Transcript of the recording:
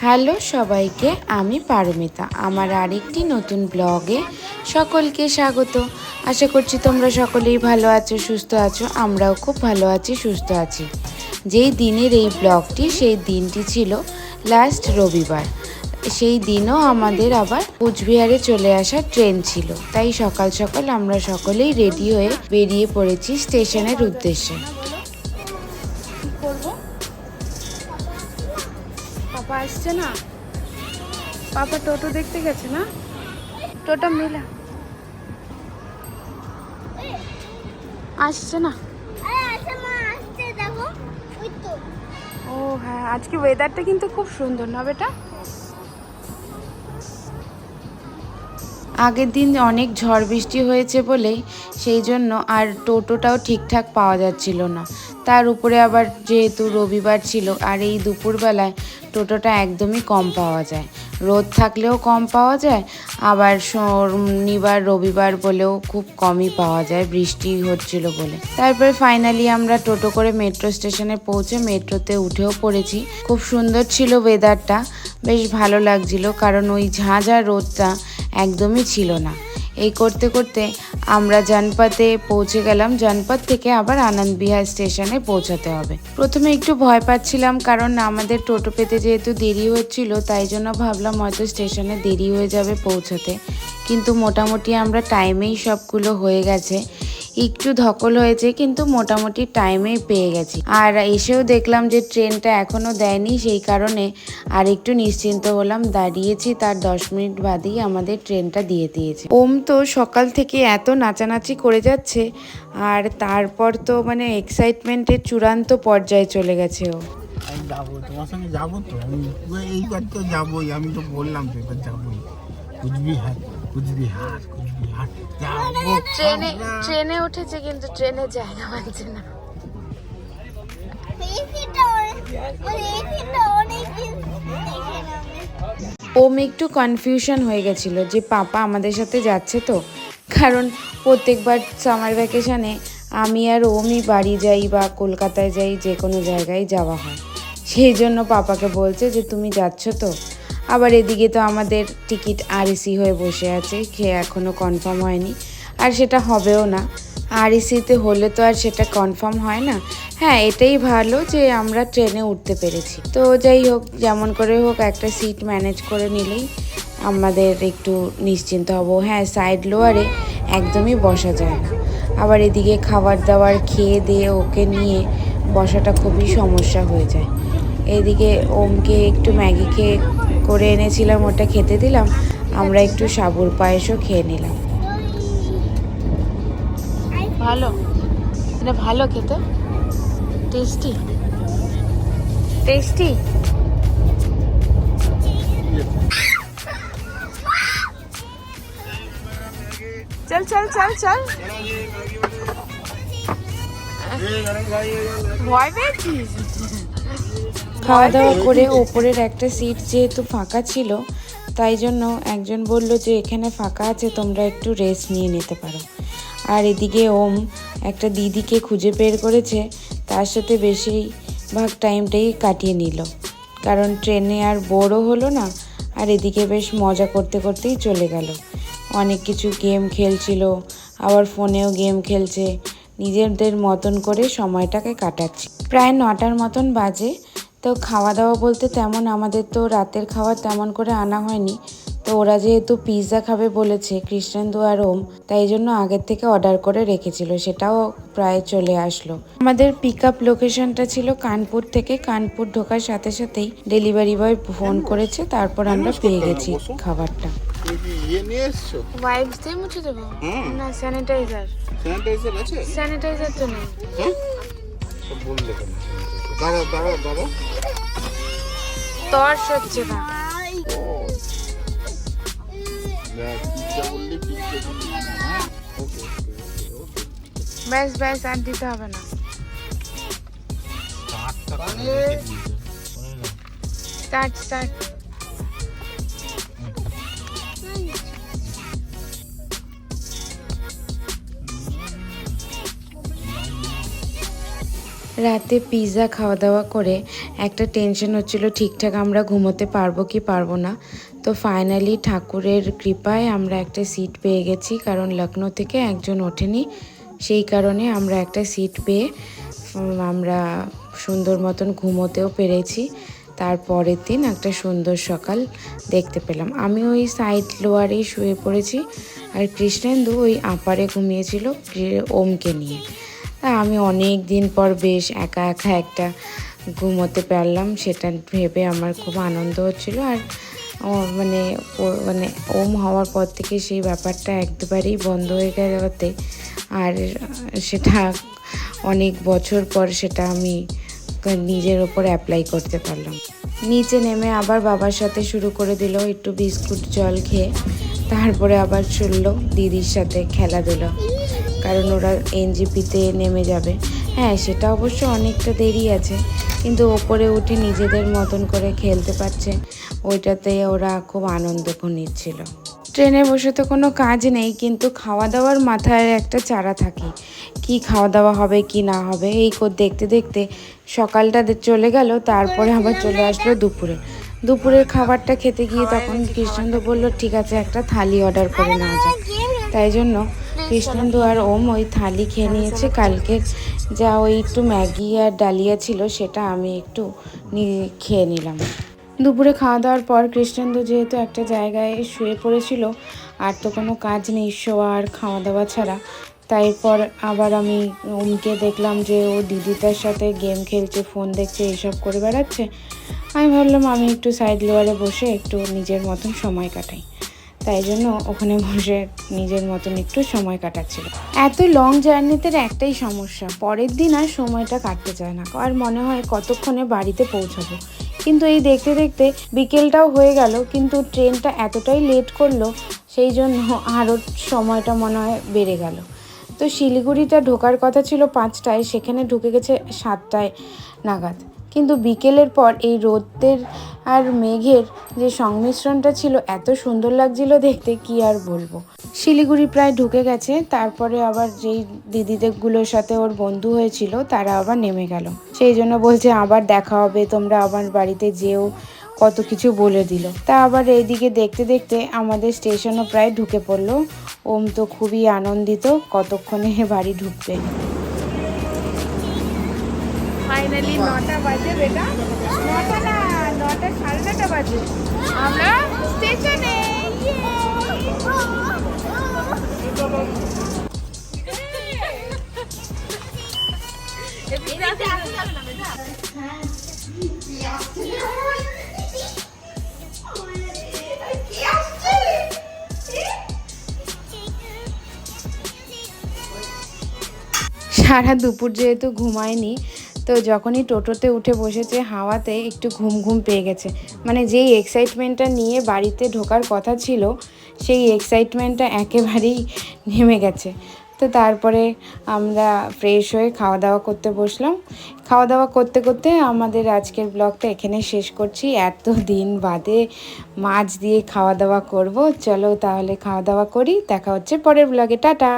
Hello সবাইকে, আমি পারমিতা। আমার আরেকটি নতুন ব্লগে সকলকে স্বাগত। আশা করছি তোমরা সকলেই ভালো আছো, সুস্থ আছো, আমরাও খুব ভালো আছি, সুস্থ আছি। যেই দিনের এই ব্লগটি, সেই দিনটি ছিল লাস্ট রবিবার। সেই দিনও আমাদের আবার কুচবিহারে চলে আসার ট্রেন ছিল। তাই সকাল সকাল আমরা সকলেই রেডি হয়ে বেরিয়ে পড়েছি স্টেশনের উদ্দেশ্যে। আসছে না? পাপা টোটো দেখতে গেছে না? টোটো মিলা। আসছে না? ও হ্যাঁ আজকে ওয়েদারটা কিন্তু খুব সুন্দর, না বেটা? আগের দিন অনেক ঝড় বৃষ্টি হয়েছে বলেই সেই জন্য আর টোটোটাও ঠিকঠাক পাওয়া যাচ্ছিল না। তার উপরে আবার যেহেতু রবিবার ছিল আর এই দুপুরবেলায় টোটোটা একদমই কম পাওয়া যায়। রোদ থাকলেও কম পাওয়া যায়, আবার শনিবার, রবিবার বলেও খুব কমই পাওয়া যায়, বৃষ্টি হচ্ছিল বলে। তারপরে ফাইনালি আমরা টোটো করে মেট্রো স্টেশনে পৌঁছে মেট্রোতে উঠেও পড়েছি। খুব সুন্দর ছিল ওয়েদারটা বেশ ভালো লাগছিল কারণ ওই ঝাঁঝা রোদটা একদমই ছিল না। এই করতে করতে আমরা জানপাতে পৌঁছে গেলাম। জানপাত থেকে আবার আনন্দ বিহার স্টেশনে পৌঁছাতে হবে। প্রথমে একটু ভয় পাচ্ছিলাম কারণ আমাদের টোটো পেতে যেহেতু দেরি হচ্ছিল, তাই জন্য ভাবলাম হয়তো স্টেশনে দেরি হয়ে যাবে পৌঁছাতে। কিন্তু মোটামুটি আমরা টাইমেই সবগুলো হয়ে গেছে। একটু ধকল হয়েছে, কিন্তু মোটামুটি টাইমেই পেয়ে গেছি। আর এসেও দেখলাম যে ট্রেনটা এখনও দেয়নি, সেই কারণে আর একটু নিশ্চিন্ত হলাম, দাঁড়িয়েছি তার দশ মিনিট বাদেই আমাদের ট্রেনটা দিয়ে দিয়েছে। ওম তো সকাল থেকে এত নাচানাচি করে যাচ্ছে, আর তারপর তো মানে এক্সাইটমেন্টের চূড়ান্ত পর্যায়ে চলে গেছে ও। যাব, তোমার সঙ্গে যাব তো? আমি এইবার তো যাবোই, আমি তো বললাম তো এবার যাবোই। কুচবিহার কুচবিহার কুচবিহার ট্রেনে ট্রেনে উঠেছে কিন্তু ট্রেনে জায়গা পাচ্ছে না। ওম একটু কনফিউশন হয়ে গেছিল যে পাপা আমাদের সাথে যাচ্ছে তো। কারণ প্রত্যেকবার সামার ভ্যাকেশনে আমি আর ওমই বাড়ি যাই বা কলকাতায় যাই যে কোনো জায়গায় যাওয়া হয়। সেই জন্য পাপাকে বলছে যে তুমি যাচ্ছ তো? আবার এদিকে তো আমাদের টিকিট আরএসি হয়ে বসে আছে, খেয়ে এখনও কনফার্ম হয়নি। আর সেটা হবেও না। আরএসিতে হলে তো আর সেটা কনফার্ম হয় না। হ্যাঁ এটাই ভালো যে আমরা ট্রেনে উঠতে পেরেছি। তো যাই হোক, যেমন করে হোক একটা সিট ম্যানেজ করে নিলেই আমাদের একটু নিশ্চিন্ত হব। হ্যাঁ সাইড লোয়ারে একদমই বসা যায় না। আবার এদিকে খাবার দাবার খেয়ে দিয়ে ওকে নিয়ে বসাটা খুবই সমস্যা হয়ে যায়। এদিকে ওমকে একটু ম্যাগি খেয়ে করে এনেছিলাম ওটা খেতে দিলাম। আমরা একটু সাবুর পায়েসও খেয়ে নিলাম। ভালো। এটা ভালো খেতে। টেস্টি। টেস্টি? চল চল চল চল। ভয় পেয়েছিস? খাওয়া দাওয়া করে ওপরের একটা সিট যেহেতু ফাঁকা ছিল তাই জন্য একজন বলল যে এখানে ফাঁকা আছে তোমরা একটু রেস্ট নিয়ে নিতে পারো। আর এদিকে ওম একটা দিদিকে খুঁজে বের করেছে তার সাথে বেশিরভাগ টাইমটাই কাটিয়ে নিল। কারণ ট্রেনে আর বোরও হলো না আর এদিকে বেশ মজা করতে করতেই চলে গেল। অনেক কিছু গেম খেলছিল আবার ফোনেও গেম খেলছে নিজেদের মতন করে সময়টাকে কাটাচ্ছি। প্রায় নটার মতন বাজে তো খাওয়া দাওয়া বলতে তেমন আমাদের তো রাতের খাবার তেমন করে আনা হয়নি। তো ওরা যেহেতু পিৎজা খাবে বলেছে কৃষ্ণেন্দু আর ওম তাই জন্য আগের থেকে অর্ডার করে রেখেছিল সেটাও প্রায় চলে আসলো। আমাদের পিক আপ লোকেশনটা ছিল কানপুর থেকে। কানপুর ঢোকার সাথে সাথেই ডেলিভারি বয় ফোন করেছে তারপর আমরা পেয়ে গেছি খাবারটা। তুমি কি ইয়ে নিয়ে এসছো? ওয়াইপস দিয়ে মুছে দেবো? না স্যানিটাইজার স্যানিটাইজার আছে? স্যানিটাইজার তো নেই। হ্যাঁ তো বললে কেন দাঁড়া দাঁড়া দাঁড়া তর্স হচ্ছে না ব্যাস ব্যাস আর দিতে হবে না। স্টার্ট স্টার্ট রাতে পিৎজা খাওয়া দাওয়া করে একটা টেনশন হচ্ছিল, ঠিকঠাক আমরা ঘুমোতে পারব কি পারব না। তো ফাইনালি ঠাকুরের কৃপায় আমরা একটা সিট পেয়ে গেছি, কারণ লখনৌ থেকে একজন ওঠেনি। সেই কারণে আমরা একটা সিট পেয়ে আমরা সুন্দর মতন ঘুমোতেও পেরেছি। তারপরের দিন একটা সুন্দর সকাল দেখতে পেলাম। আমি ওই সাইড লোয়ারেই শুয়ে পড়েছি, আর কৃষ্ণেন্দু ওই আপারে ঘুমিয়েছিল ওমকে নিয়ে। আমি অনেক দিন পর বেশ একা একা একটা ঘুমোতে পারলাম, সেটা ভেবে আমার খুব আনন্দ হচ্ছিল। আর মানে মানে ওম হওয়ার পর থেকে সেই ব্যাপারটা একবারেই বন্ধ হয়ে যাওয়াতে আর সেটা অনেক বছর পর সেটা আমি নিজের ওপর অ্যাপ্লাই করতে পারলাম। নিচে নেমে আবার বাবার সাথে শুরু করে দিল, একটু বিস্কুট জল খেয়ে। তারপরে আবার চলল দিদির সাথে খেলাধুলো। কারণ ওরা এনজিপিতে নেমে যাবে। হ্যাঁ সেটা অবশ্য অনেকটা দেরি আছে, কিন্তু ওপরে উঠে নিজেদের মতন করে খেলতে পারছে, ওইটাতে ওরা খুব আনন্দ নিচ্ছিল। ট্রেনে বসে তো কোনো কাজ নেই, কিন্তু খাওয়া দাওয়ার মাথায় একটা চারা থাকে। কি খাওয়া দাওয়া হবে, কি না হবে, এই দেখতে দেখতে সকালটা চলে গেল, তারপরে আবার চলে আসলো দুপুরে। দুপুরের খাবারটা খেতে গিয়ে তখন কৃষ্ণেন্দু বলল, ঠিক আছে, একটা থালি অর্ডার করে নেওয়া যাক তাই জন্য কৃষ্ণেন্দু আর ওম ওই থালি খেয়ে নিয়েছে। কালকে যা ওই একটু ম্যাগি আর ডালিয়া ছিল সেটা আমি একটু খেয়ে নিলাম। দুপুরে খাওয়া দাওয়ার পর কৃষ্ণেন্দু যেহেতু একটা জায়গায় শুয়ে পড়েছিল আর তো কোনো কাজ নেই শোয়া আর খাওয়া দাওয়া ছাড়া তারপর আবার আমি ওমকে দেখলাম যে ও দিদিটার সাথে গেম খেলছে ফোন দেখছে এইসব করে বেড়াচ্ছে। আমি ভাবলাম আমি একটু সাইড লোয়ারে বসে একটু নিজের মতন সময় কাটাই। তাই জন্য ওখানে বসে নিজের মতন একটু সময় কাটাচ্ছিল। এত লং জার্নিতে একটাই সমস্যা, পরের দিন আর সময়টা কাটতে চায় না। আর মনে হয় কতক্ষণে বাড়িতে পৌঁছাবো। কিন্তু এই দেখতে দেখতে বিকেলটাও হয়ে গেল, কিন্তু ট্রেনটা এতটাই লেট করল, সেই জন্য আরও সময়টা মনে হয় বেড়ে গেল। তো শিলিগুড়িটা ঢোকার কথা ছিল পাঁচটায়, সেখানে ঢুকে গেছে সাতটায় নাগাদ। কিন্তু বিকেলের পর এই রোদের আর মেঘের যে সংমিশ্রণটা ছিল, এত সুন্দর লাগছিল দেখতে, কি আর বলব। শিলিগুড়ি প্রায় ঢুকে গেছে, তারপরে আবার যেই দিদিদেরগুলোর সাথে ওর বন্ধু হয়েছিল, তারা আবার নেমে গেল। সেই জন্য বলছে, আবার দেখা হবে, তোমরা আমার বাড়িতে যেও। কত কিছু বলে দিল। তা আবার এইদিকে দেখতে দেখতে আমাদের স্টেশনও প্রায় ঢুকে পড়ল। ওম তো খুবই আনন্দিত, কতক্ষণে বাড়ি ঢুকবে। ফাইনালি নটা বাজে বেটা। নটা না, নটা সাড়ে নটা বাজে। আমরা স্টেশনে। সারা দুপুর যেহেতু ঘুমায়নি তো যখনই টোটোতে উঠে বসেছে, হাওয়াতে একটু ঘুম ঘুম পেয়ে গেছে। মানে যেই এক্সাইটমেন্টটা নিয়ে বাড়িতে ঢোকার কথা ছিল, সেই এক্সাইটমেন্টটা একেবারেই নেমে গেছে। তো তারপরে আমরা ফ্রেশ হয়ে খাওয়া দাওয়া করতে বসলাম। খাওয়া দাওয়া করতে করতে আমাদের আজকের ব্লগটা এখানে শেষ করছি। এত দিন বাদে মাছ দিয়ে খাওয়া দাওয়া করব। চলো তাহলে খাওয়া দাওয়া করি। দেখা হচ্ছে পরের ব্লগে টাটা!